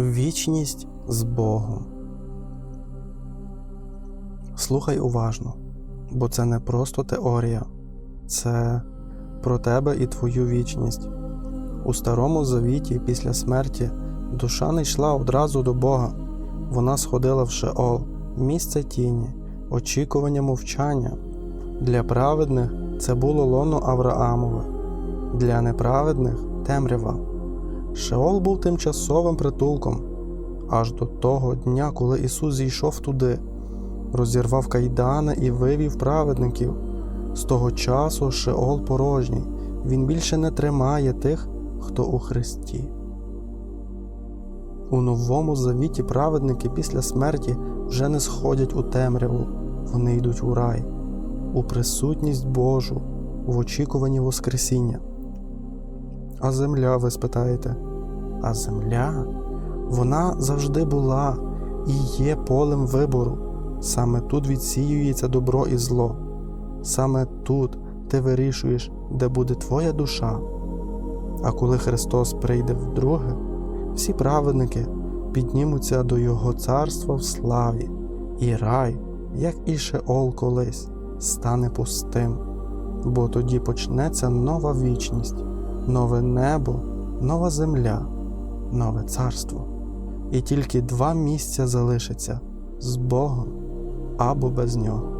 Вічність з Богом. Слухай уважно, бо це не просто теорія, це про тебе і твою вічність. У старому завіті після смерті душа не йшла одразу до Бога, вона сходила в Шеол, місце тіні, очікування мовчання. Для праведних це було лоно Авраамове, для неправедних темрява. Шеол був тимчасовим притулком аж до того дня, коли Ісус зійшов туди, розірвав кайдани і вивів праведників. З того часу Шеол порожній, він більше не тримає тих, хто у Христі. У новому завіті праведники після смерті вже не сходять у темряву, вони йдуть у рай, у присутність Божу, в очікуванні Воскресіння. А земля, ви спитаєте, а земля, вона завжди була і є полем вибору. Саме тут відсіюється добро і зло. Саме тут ти вирішуєш, де буде твоя душа. А коли Христос прийде вдруге, всі праведники піднімуться до Його царства в славі, і рай, як і Шеол колись, стане пустим, бо тоді почнеться нова вічність, нове небо, нова земля, нове царство. І тільки два місця залишаться з Богом або без нього.